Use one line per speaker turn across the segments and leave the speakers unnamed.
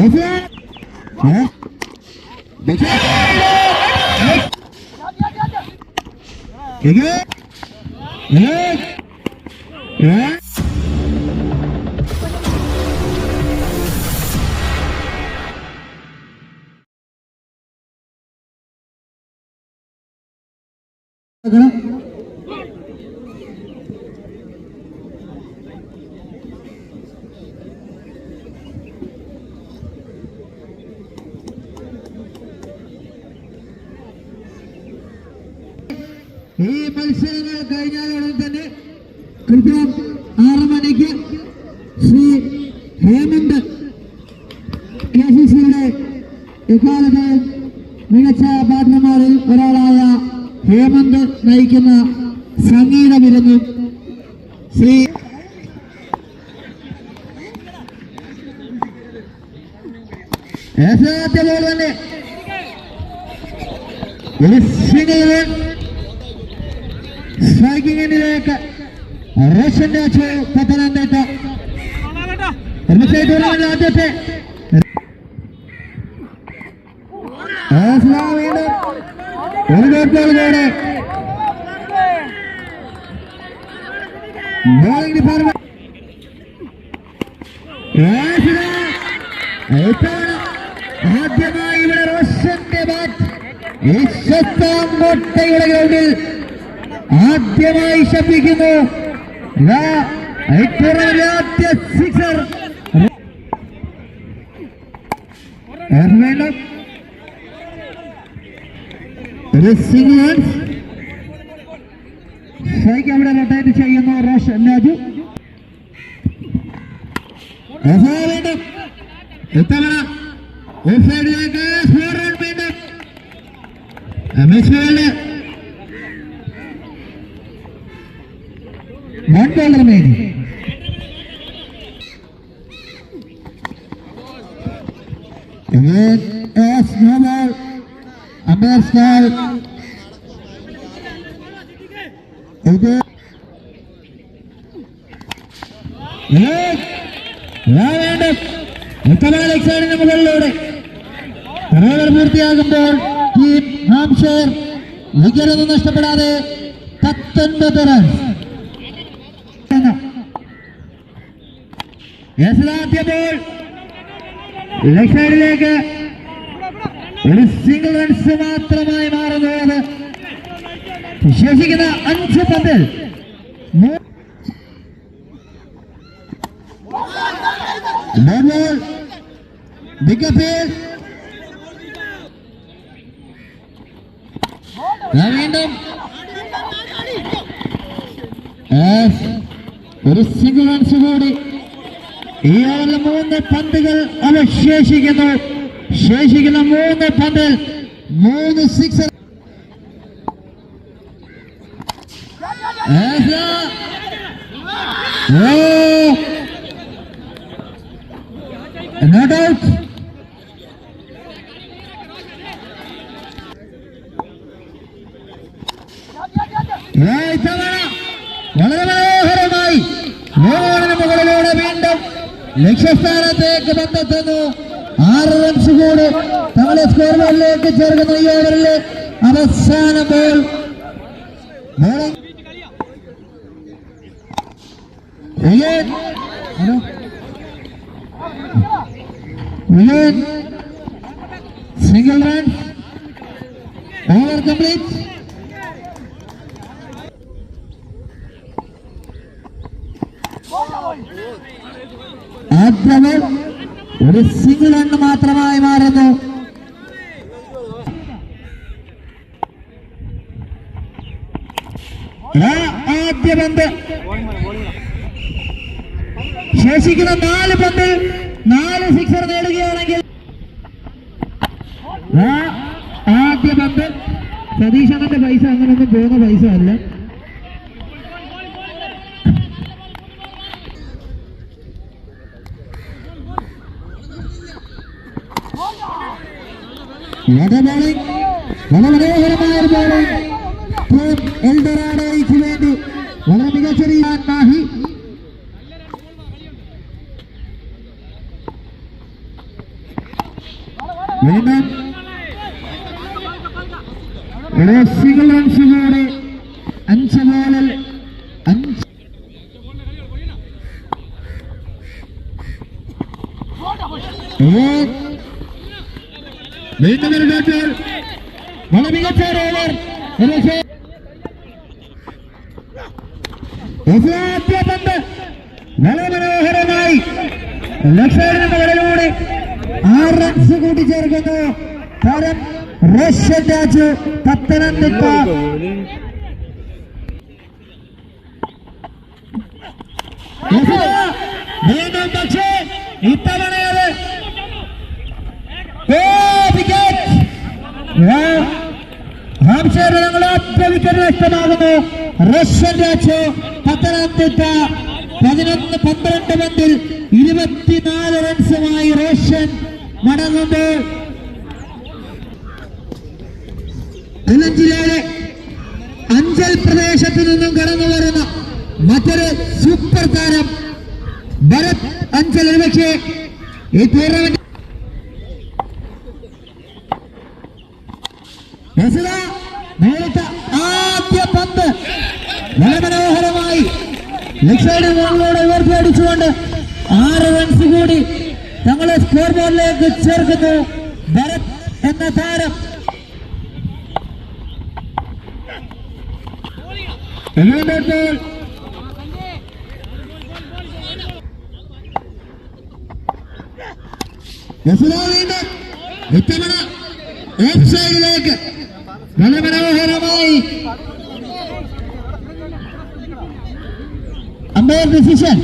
Để phía Để Để phía Để ഈ മത്സരങ്ങൾ കഴിഞ്ഞാലുടൻ തന്നെ കൃത്യം ആറ് മണിക്ക് ശ്രീ ഹേമന്ത് കെ സി സിയുടെ എക്കാലത്തെ മികച്ച പാർട്ട്നർമാരിൽ ഒരാളായ ഹേമന്ത് നയിക്കുന്ന സംഗീത വിരുന്നും ശ്രീ ഏതാദ്യ ബോൾ തന്നെ ഒരു സിംഗിൾ സ്ട്രൈക്കിങ്ങിലേക്ക് ആദ്യമായി ഇവിടെ റോഷന്റെ ബാറ്റ് ഈ ശസ്താംകോട്ടയുടെ ഗ്രൗണ്ടിൽ ആദ്യമായി ശബ്ദിക്കുന്നു ഇതാ ആദ്യ സിക്സർ സിംഗിൾ ഷൈക്ക് അവിടെ റൊട്ടേറ്റ് ചെയ്യുന്നു. റോഷൻ രാജു വീണ്ടും ഇത്തവണ ഓഫ് സൈഡിലേക്ക്. സ്കോർ റൺ വീണ്ടും. മിസ്വേൽ one ball remaining Again, as no ball. Umpire style. Again. Again. വീണ്ടും ഉത്തമ ലക്സാണിന് മുകളിലൂടെ. കറോവർ പൂർത്തിയാകുമ്പോൾ ടീം ഹാംഷെയർ വിക്കറ്റൊന്നും നഷ്ടപ്പെടാതെ പത്തൊൻപത് റൺസ് ആദ്യ ബോൾ ലെഗ് സൈഡിലേക്ക് ഒരു സിംഗിൾ റൺസ് മാത്രമായി മാറുന്നു ശേഷിക്കുന്ന അഞ്ച് പന്തിൽ appeal. ദാ വീണ്ടും. ഒരു സിംഗിൾ റൺസ് കൂടി. ഈ ഓവറിൽ മൂന്ന് പന്തുകൾ അവശേഷിക്കുന്നു ശേഷിക്കുന്ന. മൂന്ന് പന്തിൽ മൂന്ന് സിക്സ് നോട്ട് ഔട്ട് ഇത്തവണ വളരെ മനോഹരമായി. ഓവറിന് മുകളിലൂടെ വീണ്ടും ലക്ഷ്യസ്ഥാനത്തേക്ക് ബന്ധെത്തുന്നു ആറ് റൺസ് കൂടി തങ്ങളെ സ്കോർ ബോളിലേക്ക് ചേർക്കുന്ന ഈ ഓവറിലെ അവസാന ball hello. Single run over complete ball ഒരു സിംഗിൾ റൺ മാത്രമായി മാറുന്നു. ആദ്യ പന്ത്. ശേഷിക്കുന്ന നാല് പന്തിൽ നാല് സിക്സർ നേടുകയാണെങ്കിൽ. ആദ്യ പന്ത്. സതീഷ് അങ്ങനെ പൈസ അങ്ങനൊന്നും പോകുന്ന പൈസ അല്ല വളരെ ബോളിംഗ് വളരെ മനോഹരമായ ഒരു ബോളിംഗ് ടീം എൽഡറാഡോയ്ക്ക് വേണ്ടി വളരെ മികച്ച രീതിയിൽ മാഹി വീണ്ടും സിംഗിൾ റൺസ് കൂടി അഞ്ച് ബോളിൽ അഞ്ച് വീണ്ടും വളരെ മികച്ച ഓവർ ആദ്യ പന്ത് വളരെ മനോഹരമായി ലക്ഷങ്ങളുടെ മുകളിലൂടെ ആറ് റൺസ് കൂട്ടിച്ചേർക്കുന്നു താരം റഷ്യൻ രാജു പത്തനംതിട്ട. വീണ്ടും പക്ഷേ ഇത്തവണയത് ഹാംശേരങ്ങൾ ഒറ്റ വിക്കറ്റ് നഷ്ടമാകുന്നു റഷ്യൻ രാജു പത്തനംതിട്ട പതിനൊന്ന് പന്ത്രണ്ട് പന്തിൽ ഇരുപത്തിനാല് റൺസുമായി റോഷൻ മടങ്ങുന്നു. കൊല്ലം ജില്ലയിലെ അഞ്ചൽ പ്രദേശത്ത് നിന്നും കടന്നു വരുന്ന മറ്റൊരു സൂപ്പർ താരം ഭരത് അഞ്ചൽ ഒരുപക്ഷെ ഈ ടൂർണമെന്റ് രസിത നേരിട്ട ആദ്യ പന്ത് വളരെ മനോഹരമായി ലക്ഷയുടെ മുകളിലൂടെ ഉയർത്തി അടിച്ചുകൊണ്ട് ആറ് റൺസ് കൂടി തങ്ങളെ സ്കോർ ബോർഡിലേക്ക് ചേർക്കുന്നു. ഭരത് എന്ന താരം. ഇത്തവണ ഓഫ് സൈഡിലേക്ക് വളരെ മനോഹരമായി umpire decision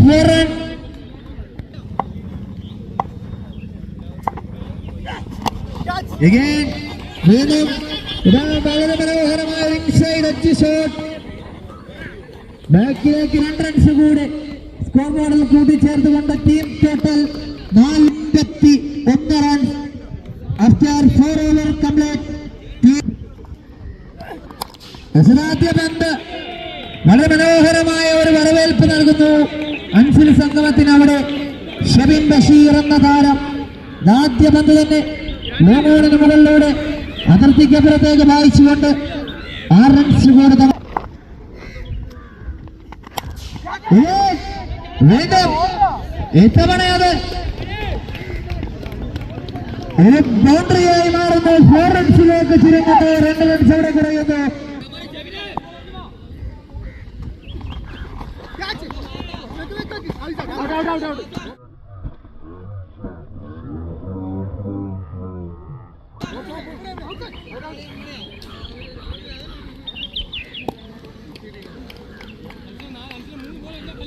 four run Again, വീണ്ടും ഇതാണ് വളരെ മനോഹരമായ ഇൻസൈഡ് എഡ്ജ് ഷോട്ട് ബാക്കിലേക്ക് രണ്ട് റൺസ് കൂടി സ്കോർ ബോർഡിൽ കൂട്ടിച്ചേർത്തുകൊണ്ട് ടീം ടോട്ടൽ നാൽപ്പത്തി ഒന്ന് runs after four over complete യശരാദ്യ പന്ത് വളരെ മനോഹരമായ ഒരു വരവേൽപ്പ് നൽകുന്നു. അൻസിൽ സംഗമത്തിന് അവിടെ ഷബിൻ ബഷീർ എന്ന താരം ആദ്യ പന്ത് തന്നെ ലോമോണിന് മുകളിലൂടെ അതിർത്തിക്കപ്പുറത്തേക്ക് വായിച്ചുകൊണ്ട് ആറ് റൺസ് കൂടുതൽ വീണ്ടും. ഇത്തവണ അത് ഒരു ബൗണ്ടറിയായി മാറുന്നു. ഫോർ റൺസിലേക്ക് ചുരുങ്ങുന്നു രണ്ട് റൺസ് അവിടെ കുറയുന്നു.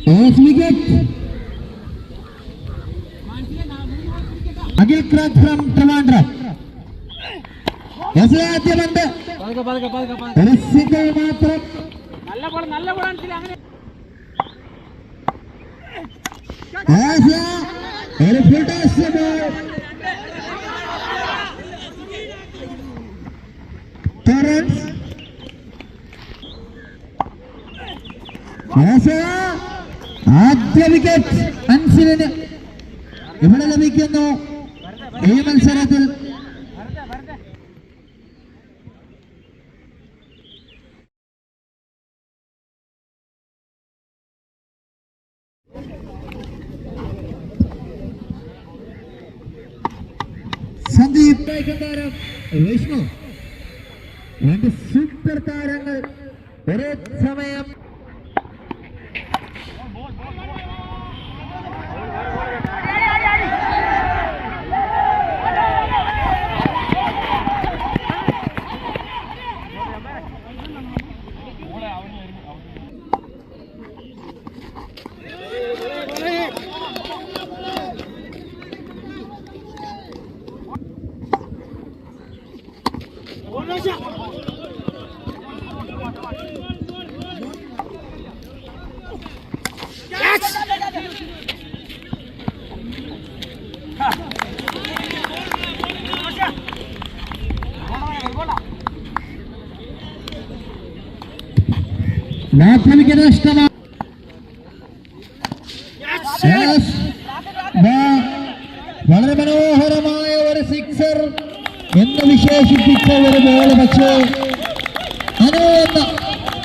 Off wicket. അഖിൽ ക്രാത്ത് ഫ്രം ട്രിവാൻഡ്രം ആദ്യ പന്ത്
പതുക്കെ പതുക്കെ പതുക്കെ പതുക്കെ.
ഒരു സിംഗിൾ മാത്രം
നല്ല ബോൾ നല്ല ബോൾ അടിച്ചില്ല and
ആശ ഒരു ഫുൾ ടോസ് ബോൾ ടോറൻസ്. ആശ ആദ്യ വിക്കറ്റ് അൻസിലിന് ഇവിടെ ലഭിക്കുന്നു. ഈ മത്സരത്തിൽ സന്ദീപ് താരം വിഷ്ണു രണ്ട് സൂപ്പർ താരങ്ങൾ ഒരേ സമയം പ്രാഥമിക. വളരെ മനോഹരമായ ഒരു സിക്സർ എന്ന് വിശേഷിപ്പിച്ച ഒരു ബോൾ പക്ഷേ അനുവന്ന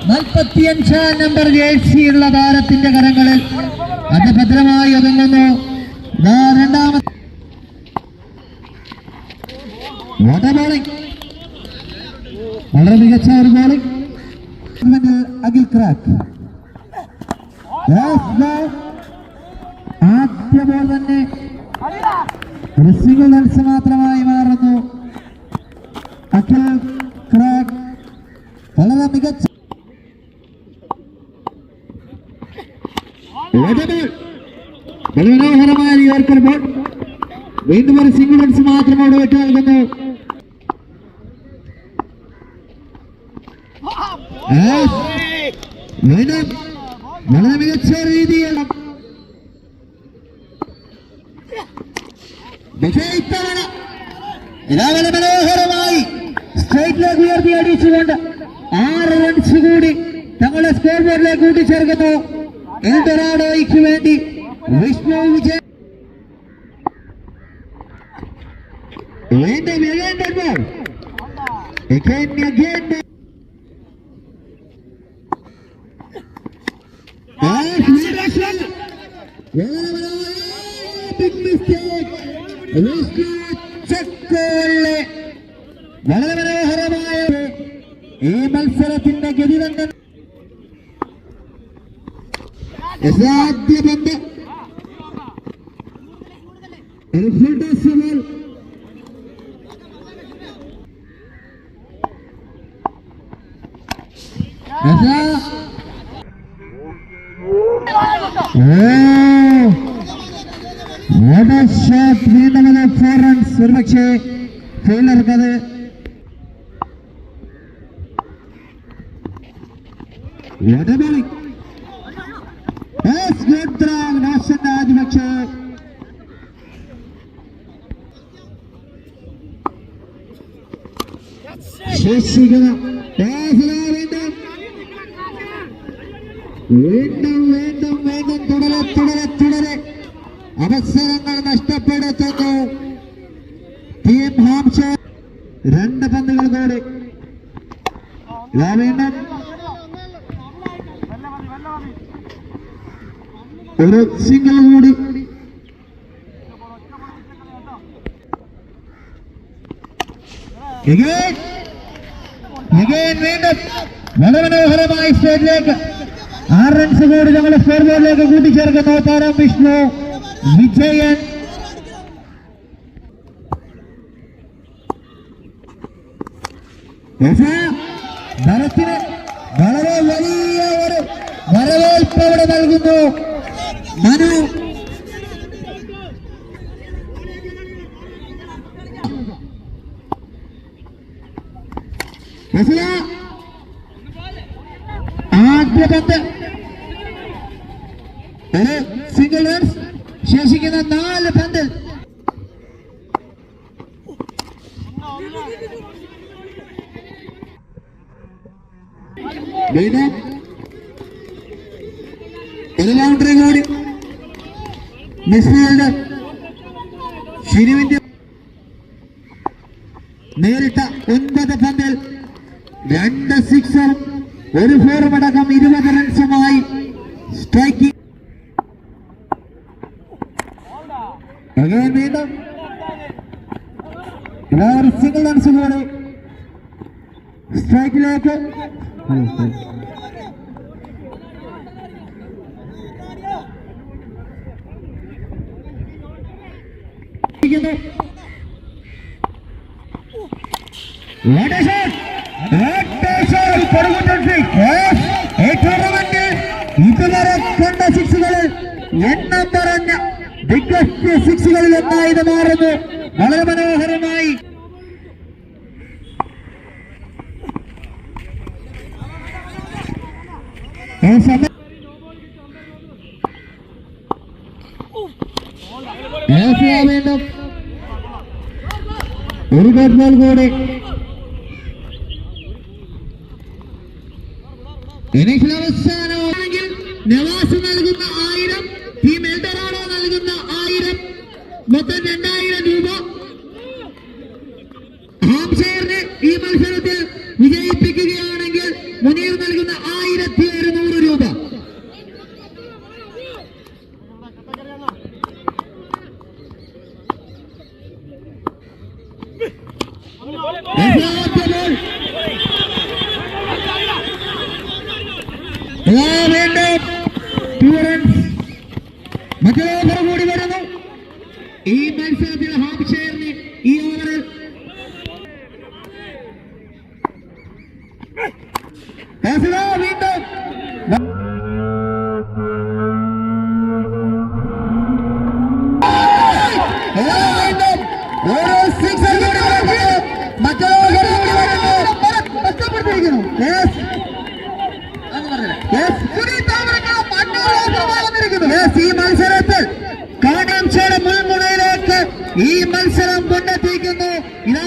നാൽപ്പത്തിയഞ്ചാം നമ്പർ ജേഴ്സിയുള്ള താരത്തിന്റെ കരങ്ങളിൽ അത് ഭദ്രമായി ഒതുങ്ങുന്നു രണ്ടാമത് രണ്ടാമത്തെ. വളരെ മികച്ച ഒരു ബോളിംഗ് അഖിൽ ക്രാക്ക് ആദ്യ ബോൾ തന്നെ. സിംഗിൾ റൺസ് മാത്രമായി മാറുന്നു. അഖിൽ ക്രാക്ക് വളരെ മികച്ച മനോഹരമായ യോർക്കർ ബോൾ വീണ്ടും ഒരു സിംഗിൾ റൺസ് മാത്രം അവിടെ വിട്ടു നൽകുന്നു Yes. വീണ്ടും വളരെ മികച്ച രീതിയിൽ പക്ഷേ ഇത്തവണ ഇതാ വളരെ മനോഹരമായി സ്ട്രൈറ്റിലേക്ക് ഉയർത്തി അടിച്ചുകൊണ്ട് ആറ് റൺസ് കൂടി തങ്ങളുടെ സ്കോർ ബോർഡിലേക്ക് കൂട്ടിച്ചേർക്കുന്നു എൽഡറാഡോയ്ക്ക് വേണ്ടി വിഷ്ണു വിജയ് വീണ്ടും again that ball. Again, again. വളരെ മനോഹരമായ ഈ മത്സരത്തിന്റെ ഗതി തന്നെ അസാധ്യ പന്ത് റൺസ് ഒരുപക്ഷെ ഫെയിലർക്കത് What a bowling. Yes, good throw. നാശന്റെ ആധിപത്യം ശേഷിക്കുന്ന വീണ്ടും വീണ്ടും വീണ്ടും വീണ്ടും തുടരെ തുടരെ തുടരെ അവസരങ്ങൾ നഷ്ടപ്പെടുത്തുന്നു രണ്ട് പന്തുകൾ കൂടി. വീണ്ടും ഒരു സിംഗിൾ കൂടി. വീണ്ടും മനോഹരമായി സ്റ്റേജിലേക്ക് ആറ് റൺസ് കൂടി ഞങ്ങളുടെ സ്കോർ ബോർഡിലേക്ക് കൂട്ടിച്ചേർക്കുന്നു. താരം വിഷ്ണു വിജയൻ ഭരത്തിന് വളരെ വലിയ ഒരു വരവേൽപ്പ് അവിടെ നൽകുന്നു. മനു. ആദ്യ പത്ത് ഒരു സിംഗിൾ റൺസ് ശേഷിക്കുന്ന നാല് പന്തിൽ നേരിട്ട ഒൻപത് പന്തിൽ രണ്ട് സിക്സറും ഒരു ഫോറും അടക്കം ഇരുപത് റൺസുമായി സ്ട്രൈക്കിംഗ് വീണ്ടും സിംഗിൾ റൺസ് കൂടി സ്ട്രൈക്കിലേക്ക് What ഇതുവരെ കണ്ട എണ്ണം പറഞ്ഞ ബിഗ്ഗസ്റ്റ് സിക്സുകളിൽ ഒന്നായി മാറുന്നു. വളരെ മനോഹരമായി വീണ്ടും ഒരു കട്ട്ബോൾ കൂടി. അവസാനമാണെങ്കിൽ നവാസ് നൽകുന്ന ആയിരം ടീം എൽഡറാണോ നൽകുന്ന ആയിരം? മൊത്തം രണ്ടായിരം രൂപ. ഹാംഷെയറിനെ ഈ മത്സരത്തിൽ വിജയിപ്പിക്കുകയാണെങ്കിൽ മുനീർ നൽകുന്ന ആയിരത്തി ഈ മത്സരത്തിൽ കാടാംശയുടെ മുൾമുനയിലേക്ക് ഈ മത്സരം കൊണ്ടെത്തിക്കുന്നു ഇതാ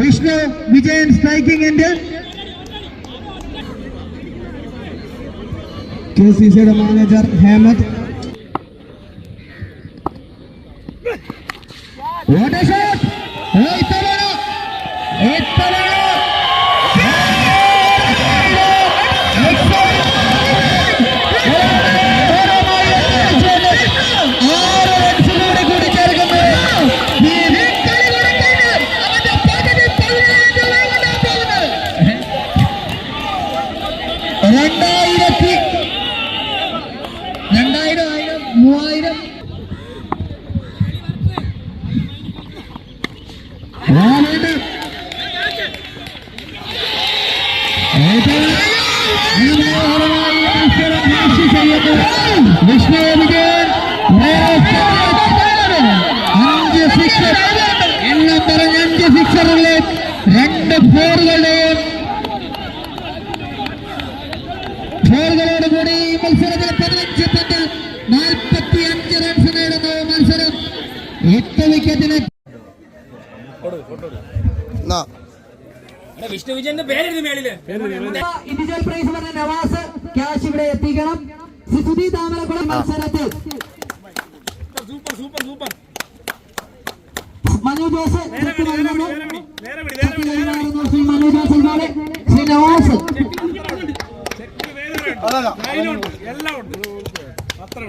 Vishnu Vijayan striking end K C സിയുടെ മാനേജർ ഹേമദ് എട്ട് വിക്കറ്റിന്
വിഷ്ണു വിജയന്റെ പേരെഴുതി മേളിൽ.
ഇൻഡിവിജ്വൽ പ്രൈസ് പറഞ്ഞ നവാസ് ക്യാഷ് ഇവിടെ എത്തിക്കണം. സുധി താമരക്കുളം മത്സരത്തിൽ.
Super
super super. Manu Jose Manu Jose Sree
Navas.
എല്ലാം ഉണ്ട്. അത്ര